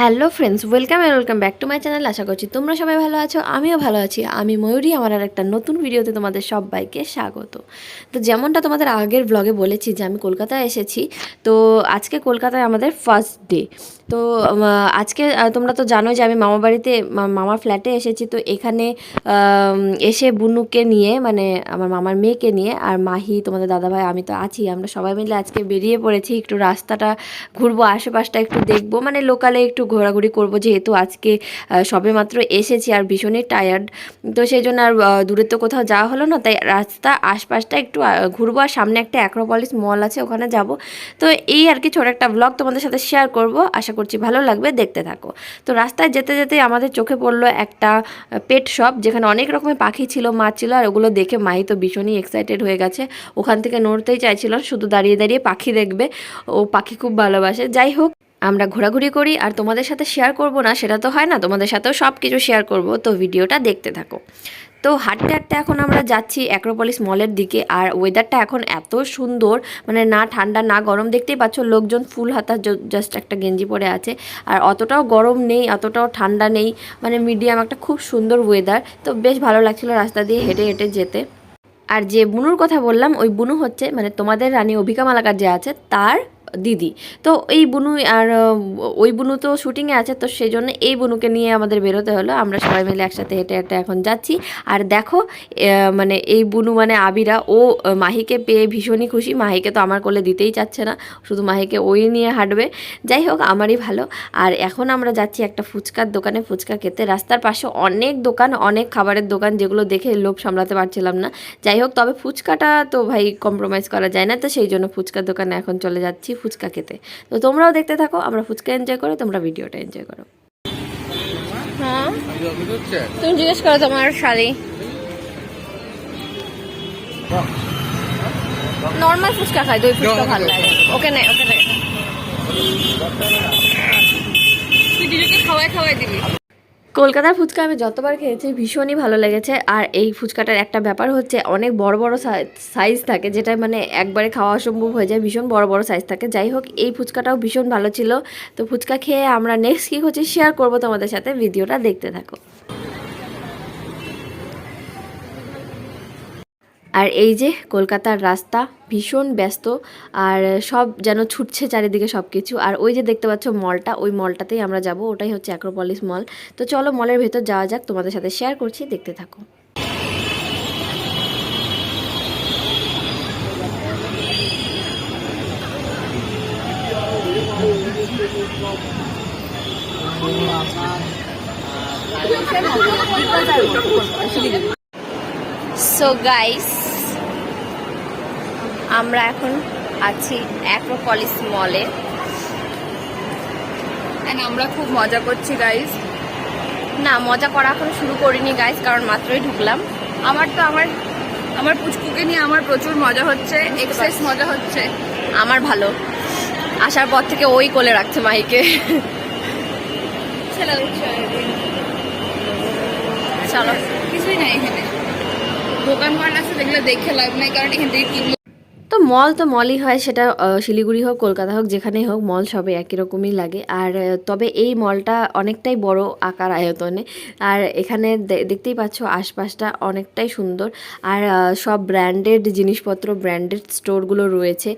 Hello friends, welcome and welcome back to my channel. আশা করছি তোমরা সবাই ভালো আছো, আমিও ভালো আছি। আমি ময়ূরী, আমার আর একটা নতুন ভিডিওতে তোমাদের সবাইকে স্বাগত। তো যেমনটা তোমাদের আগের ব্লগে বলেছি যে আমি কলকাতায় এসেছি, তো আজকে কলকাতায় আমাদের ফার্স্ট ডে তো আজকে তোমরা তো জানো যে আমি মামা বাড়িতে মামার ফ্ল্যাটে এসেছি। তো এখানে এসে বুনুকে নিয়ে মানে আমার মামার মেয়েকে নিয়ে আর মাহি, তোমাদের দাদাভাই, আমি তো আছি, আমরা সবাই মিলে আজকে বেরিয়ে পড়েছি। একটু রাস্তাটা ঘুরবো, আশেপাশটা একটু দেখব মানে লোকালে একটু ঘোরাঘুরি করব যেহেতু আজকে সবে মাত্র এসেছি আর ভীষণই টায়ার্ড তো সেই জন্য আর আহ, দূরে তো কোথাও যাওয়া হলো না তাই রাস্তা আশপাশটা একটু ঘুরবো আর সামনে একটা অ্যাক্রোপলিস মল আছে ওখানে যাব। তো এই আর কি ছোট একটা ব্লগ তোমাদের সাথে শেয়ার করব আশা করছি ভালো লাগবে দেখতে থাকো। তো রাস্তায় যেতে যেতে আমাদের চোখে পড়ল একটা পেট শপ যেখানে অনেক রকমের পাখি ছিল মাছ ছিল আর ওগুলো দেখে মাই তো ভীষণই এক্সাইটেড হয়ে গেছে। ওখান থেকে নড়তেই চাইছিল শুধু দাঁড়িয়ে দাঁড়িয়ে পাখি দেখবে ও পাখি খুব ভালোবাসে। যাই হোক আমরা ঘোরাঘুরি করি আর তোমাদের সাথে শেয়ার করব না, সেটা তো হয় না, তোমাদের সাথেও সব কিছু শেয়ার করব, তো ভিডিওটা দেখতে থাকো। তো হাঁটতে হাঁটতে এখন আমরা যাচ্ছি অ্যাক্রোপলিস মলের দিকে আর ওয়েদারটা এখন এত সুন্দর মানে না ঠান্ডা, না গরম, দেখতেই পাচ্ছ লোকজন ফুল হাতা জাস্ট একটা গেঞ্জি পরে আছে। আর অতটাও গরম নেই, অতটাও ঠান্ডা নেই মানে মিডিয়াম একটা খুব সুন্দর ওয়েদার তো বেশ ভালো লাগছিল রাস্তা দিয়ে হেঁটে হেঁটে যেতে। আর যে বুনুর কথা বললাম, ওই বুনু হচ্ছে মানে তোমাদের রানী অভিকা মালাকার যে আছে, তার দিদি। তো এই বুনু আর ওই বুনু তো শুটিংয়ে আছে, তো সেই জন্য এই বুনুকে নিয়ে আমাদের বেরোতে হলো। আমরা সবাই মিলে একসাথে হেঁটে হেঁটে এখন যাচ্ছি। আর দেখো মানে এই বুনু মানে আবিরা, ও মাহিকে পেয়ে ভীষণই খুশি। মাহিকে তো আমার কোলে দিতেই চাচ্ছে না, শুধু মাহিকে ওই নিয়ে হাঁটবে। যাই হোক, আমারই ভালো। আর এখন আমরা যাচ্ছি একটা ফুচকার দোকানে। ফুচকা খেতে রাস্তার পাশে অনেক দোকান, অনেক খাবারের দোকান, যেগুলো দেখে লোভ সামলাতে পারছিলাম না। যাই হোক, তবে ফুচকাটা তো ভাই কম্প্রোমাইজ করা যায় না, তো সেই জন্য ফুচকার দোকানে এখন চলে যাচ্ছি। ফুচকা খেতে। তো তোমরাও দেখতে থাকো আমরা ফুচকা এনজয় করো তোমরা ভিডিওটা এনজয় করো। হ্যাঁ? তুমি জিজ্ঞেস করো তোমার শাড়ি নর্মাল ফুচকা খাই দই ফুচকা ভালো লাগে। ওকে নে ওকে নে। তুই দিদিকে খাওয়াই খাওয়াই দিবি। কলকাতার ফুচকা আমি যতবার খেয়েছি ভীষণই ভালো লেগেছে। আর এই ফুচকাটার একটা ব্যাপার হচ্ছে, অনেক বড় বড় সাইজ থাকে, যেটা মানে একবারে খাওয়া অসম্ভব হয়ে যায়, ভীষণ বড় বড় সাইজ থাকে। যাই হোক, এই ফুচকাটাও ভীষণ ভালো ছিল। তো ফুচকা খেয়ে আমরা নেক্সট কী হচ্ছে শেয়ার করব তোমাদের সাথে। ভিডিওটা দেখতে থাকো। আর এই যে কলকাতার রাস্তা ভীষণ ব্যস্ত আর সব যেন ছুটছে চারিদিকে সব কিছু আর ওই যে দেখতে পাচ্ছ মলটা, ওই মলটাতেই আমরা যাব। ওটাই হচ্ছে অ্যাক্রোপলিস মল তো চলো মলের ভেতর যাওয়া যাক, তোমাদের সাথে শেয়ার করছি, দেখতে থাকো। সো গাইস আমরা এখন আছি অ্যাক্রোপলিস মলে। And আমরা খুব মজা করছি গাইজ না মজা করা এখন শুরু করিনি গাইজ কারণ মাত্রই ঢুকলাম। আমার তো আমার আমার পুচকুকে নিয়ে আমার প্রচুর মজা হচ্ছে এক্সেস মজা হচ্ছে। আমার ভালো। আসার পর থেকে ওই কোলে রাখছে মাহিকে। দিচ্ছে চলো কিছুই নাই এখানে। দোকান মাল আছে যেগুলো দেখে লাভ নাই কারণ এখান থেকে কিনলে তো মল তো মলই হয়, সেটা শিলিগুড়ি হোক, কলকাতা হোক, যেখানেই হোক, মল সবে একই রকমই লাগে। আর তবে এই মলটা অনেকটাই বড় আকার আয়তনে। আর এখানে দেখতেই পাচ্ছ আশপাশটা অনেকটাই সুন্দর। আর সব ব্র্যান্ডেড জিনিসপত্র, ব্র্যান্ডেড স্টোরগুলো রয়েছে।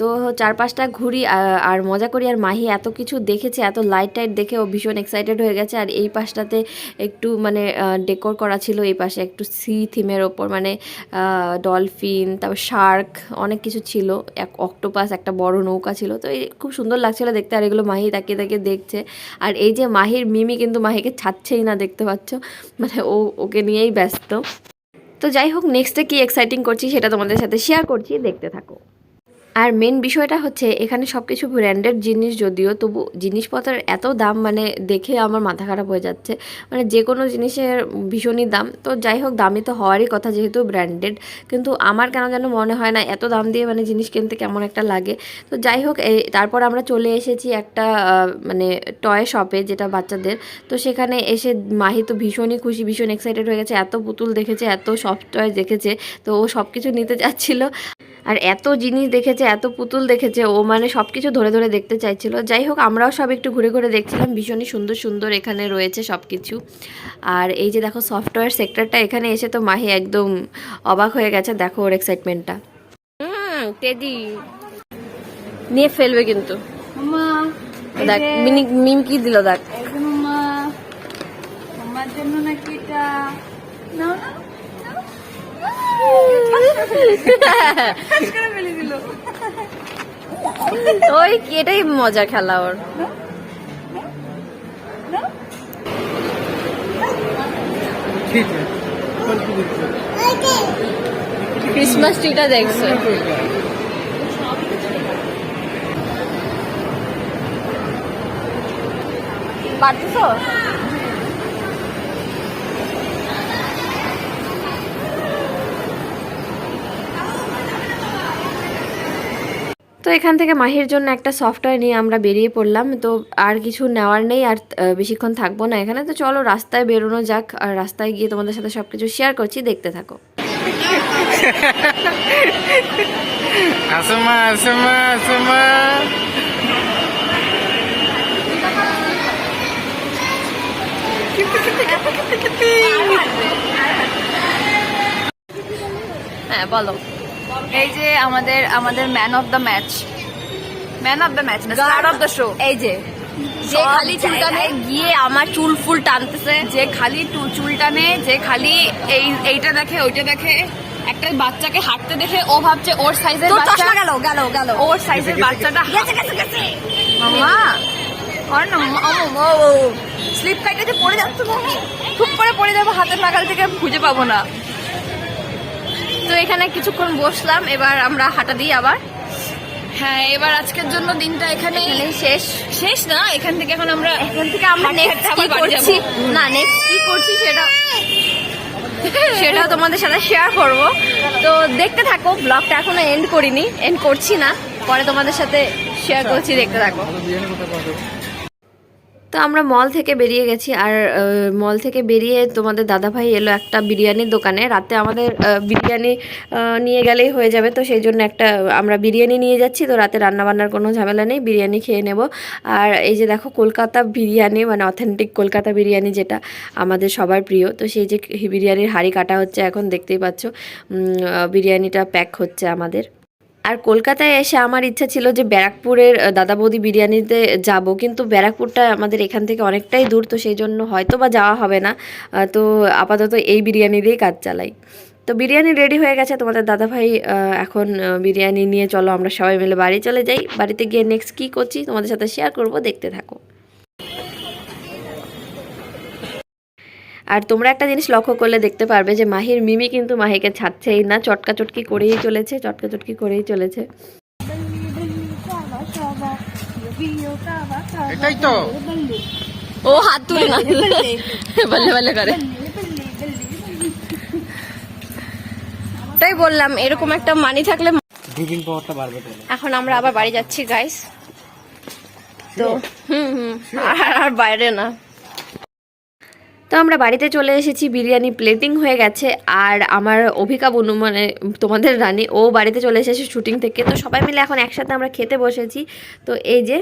তো চারপাশটা ঘুরি আর মজা করি। আর মাহি এত কিছু দেখেছে, এত লাইট টাইট দেখে ও ভীষণ এক্সাইটেড হয়ে গেছে। আর এই পাশটাতে একটু মানে ডেকোর করা ছিল, এই পাশে একটু সি থিমের ওপর মানে ডলফিন তারপর শার্ক অনেক কিছু ছিল। এক অক্টোপাস, একটা বড় নৌকা ছিল। তো এই খুব সুন্দর লাগছিল দেখতে আর এগুলো মাহি তাকিয়ে তাকিয়ে দেখছে। আর এই যে মাহির মিমি কিন্তু মাহিকে ছাড়ছেই না দেখতে পাচ্ছ। মানে ও, ওকে নিয়েই ব্যস্ত। তো যাই হোক নেক্সটে কী এক্সাইটিং করছি সেটা তোমাদের সাথে শেয়ার করছি। দেখতে থাকো। আর মেন বিষয়টা হচ্ছে, এখানে সব কিছু ব্র্যান্ডেড জিনিস যদিও, তবু জিনিসপত্রের এত দাম মানে দেখে আমার মাথা খারাপ হয়ে যাচ্ছে। মানে যে কোনো জিনিসের ভীষণই দাম। তো যাই হোক দামি তো হওয়ারই কথা যেহেতু ব্র্যান্ডেড কিন্তু আমার কেন যেন মনে হয় না, এত দাম দিয়ে মানে জিনিস কিনতে কেমন একটা লাগে। তো যাই হোক তারপর আমরা চলে এসেছি একটা মানে টয় শপে যেটা বাচ্চাদের। তো সেখানে এসে মাহি তো ভীষণই খুশি, ভীষণ এক্সাইটেড হয়ে গেছে। এত পুতুল দেখেছে, এত সফট টয় দেখেছে। তো ও সব কিছু নিতে যাচ্ছিল। আর এত জিনিস দেখেছে যে এত পুতুল দেখেছে ও মানে সব কিছু ধরে ধরে দেখতে চাইছিল। যাই হোক আমরাও সব একটু ঘুরে ঘুরে দেখছিলাম ভীষণই সুন্দর সুন্দর এখানে রয়েছে সব কিছু আর এই যে দেখো সফটওয়্যার সেক্টরটা এখানে এসে তো মাহি একদম অবাক হয়ে গেছে দেখো ওর এক্সাইটমেন্টটা টেডি নিয়ে ফেলবে কিন্তু। দেখ মিনি মিম কি দিল দেখ। জন্য নাকি এটা? নাও না। ওই এটাই মজা খেলা ওর। ক্রিসমাস ট্রিটা দেখছ। পারতেছো? তো এখান থেকে মাহির জন্য একটা সফটওয়্যার নিয়ে আমরা বেরিয়ে পড়লাম। তো আর কিছু নেওয়ার নেই আর বেশিক্ষণ থাকব না এখানে। তো চলো রাস্তায় বেরোনো যাক আর রাস্তায় গিয়ে তোমাদের সাথে সব কিছু শেয়ার করছি দেখতে থাকো। হ্যাঁ বলো। এই যে আমাদের আমাদের man of the match man of the match না স্টার অফ দ্য শো এই যে যে খালি চুলটানে গিয়ে আমার চুল ফুল টানতেছে। যে খালি টু- চুল টানে যে খালি এই এইটা দেখে ওইটা দেখে একটা বাচ্চাকে হাঁটতে দেখে ও ভাবছে ওর সাইজের বাচ্চা। গেল গেল গেল। ওর সাইজের বাচ্চাটা গেছে। গেছে গেছে মামা কর না স্লিপ কাইটে যে পড়ে যাচ্ছে খুব করে পড়ে যাব হাতের নাগাল থেকে খুঁজে পাবো না। তো এখানে কিছুক্ষণ বসলাম এবার আমরা হাঁটা দিই আবার। হ্যাঁ এবার আজকের জন্য দিনটা এখানে এখানেই শেষ। শেষ না এখান থেকে এখন আমরা এখান থেকে আমরা নেক্সট কি করছি? না নেক্সট কি করছি সেটা সেটাও তোমাদের সাথে শেয়ার করব। তো দেখতে থাকো ব্লগটা এখনও এন্ড করিনি এন্ড করছি না। পরে তোমাদের সাথে শেয়ার করছি দেখতে থাকো ভালো বিরিয়ানি কোথায় পাওয়া যাবে তো আমরা মল থেকে বেরিয়ে গেছি আর মল থেকে বেরিয়ে তোমাদের দাদাভাই এলো একটা বিরিয়ানির দোকানে। রাতে আমাদের বিরিয়ানি নিয়ে গেলেই হয়ে যাবে। তো সেই জন্য একটা, আমরা বিরিয়ানি নিয়ে যাচ্ছি। তো রাতে রান্নাবান্নার কোনো ঝামেলা নেই, বিরিয়ানি খেয়ে নেব। আর এই যে দেখো, কলকাতা বিরিয়ানি মানে অথেন্টিক কলকাতা বিরিয়ানি যেটা আমাদের সবার প্রিয়। তো সেই যে বিরিয়ানির হাঁড়ি কাটা হচ্ছে এখন, দেখতেই পাচ্ছ। বিরিয়ানিটা প্যাক হচ্ছে আমাদের। আর কলকাতায় এসে আমার ইচ্ছা ছিল যে ব্যারাকপুরের দাদা বৌদি বিরিয়ানিতে যাব। কিন্তু ব্যারাকপুরটা আমাদের এখান থেকে অনেকটাই দূর, তো সেই জন্য হয়তো বা যাওয়া হবে না। তো আপাতত এই বিরিয়ানি দিয়েই কাজ চালাই। তো বিরিয়ানি রেডি হয়ে গেছে। তোমাদের দাদাভাই ভাই এখন বিরিয়ানি নিয়ে চলো, আমরা সবাই মিলে বাড়ি চলে যাই। বাড়িতে গিয়ে নেক্সট কী করছি তোমাদের সাথে শেয়ার করব, দেখতে থাকো। আর তোমরা একটা জিনিস লক্ষ্য করলে দেখতে পারবে যে মাহির মিমি কিন্তু মাহিকে ছাড়ছেই না চটকা চটকি করেই চলেছে চটকা চটকি করেই চলেছে। এটাই তো। ও হাত তুলে না। বললে বললে করে। তাই বললাম এরকম একটা মানি থাকলে দুদিন পাওয়ারটা বাড়বে এখন আমরা আবার বাড়ি যাচ্ছি গাইস তো হুম হুম। আর আর বাইরে না। তো আমরা বাড়িতে চলে এসেছি বিরিয়ানি প্লেটিং হয়ে গেছে আর আমার অভিকা বনু মানে তোমাদের রানী ও বাড়িতে চলে এসেছে শুটিং থেকে। তো সবাই মিলে এখন একসাথে আমরা খেতে বসেছি। তো এই যে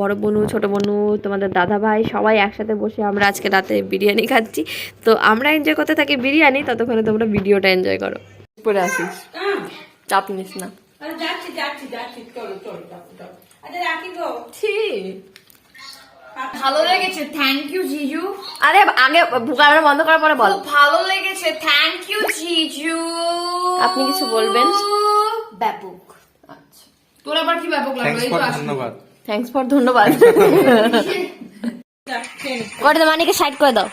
বড় বনু ছোট বনু তোমাদের দাদা ভাই সবাই একসাথে বসে আমরা আজকে রাতে বিরিয়ানি খাচ্ছি। তো আমরা এনজয় করতে থাকি বিরিয়ানি ততক্ষণে তোমরা ভিডিওটা এনজয় করো। পরে আসিস। চাপ নিস না। ভালো লেগেছে থ্যাংক ইউ জিজু। আরে আগে ক্যামেরা বন্ধ করার পরে বল। ভালো লেগেছে থ্যাংক ইউ জিজু। আপনি কিছু বলবেন? ব্যাপক। আচ্ছা। তোর আবার কি ব্যাপক লাগল? থ্যাংকস এই তো। ধন্যবাদ। ফর ধন্যবাদ। করে দাও। মানিকে সাইড করে দাও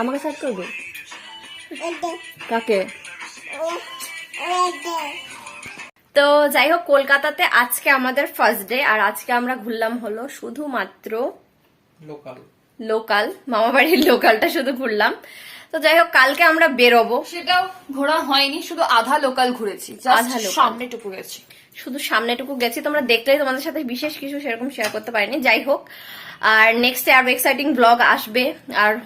আমাকে সাইড করে দাও কাকে? তো যাই হোক কলকাতাতে আজকে আমাদের ফার্স্ট ডে আর আজকে আমরা ঘুরলাম হলো শুধুমাত্র লোকাল লোকাল মামাবাড়ির লোকালটা শুধু ঘুরলাম। তো যাই হোক কালকে আমরা বেরোবো। সেটাও ঘোরা হয়নি শুধু আধা লোকাল ঘুরেছি আধা। সামনেটুকু গেছি। শুধু সামনেটুকু গেছি তোমরা দেখলেই তোমাদের সাথে বিশেষ কিছু সেরকম শেয়ার করতে পারিনি। যাই হোক আর নেক্সটে আরও এক্সাইটিং ব্লগ আসবে আর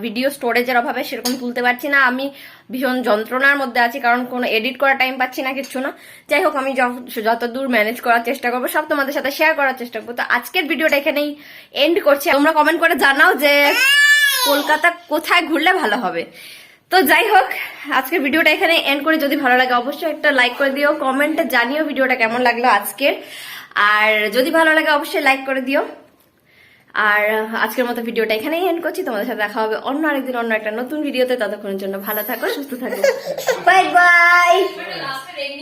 ভিডিও স্টোরেজের অভাবে সেরকম তুলতে পারছি না। আমি ভীষণ যন্ত্রণার মধ্যে আছি কারণ কোনো এডিট করার টাইম পাচ্ছি না কিচ্ছু না। যাই হোক আমি যত- যতদূর ম্যানেজ করার চেষ্টা করব সব তোমাদের সাথে শেয়ার করার চেষ্টা করব। তো আজকের ভিডিওটা এখানেই এন্ড করছি। তোমরা কমেন্ট করে জানাও যে কলকাতা কোথায় ঘুরলে ভালো হবে? তো যাই হোক আজকের ভিডিওটা এখানে এন্ড করে। যদি ভালো লাগে অবশ্যই একটা লাইক করে দিও কমেন্টে জানিও ভিডিওটা কেমন লাগল আজকের। আর যদি ভালো লাগে অবশ্যই লাইক করে দিও। আর আজকের মতো ভিডিওটা এখানেই এন্ড করছি। তোমাদের সাথে দেখা হবে অন্য আরেকদিন অন্য একটা নতুন ভিডিওতে। ততক্ষণের জন্য ভালো থাকো সুস্থ থাকো। Bye bye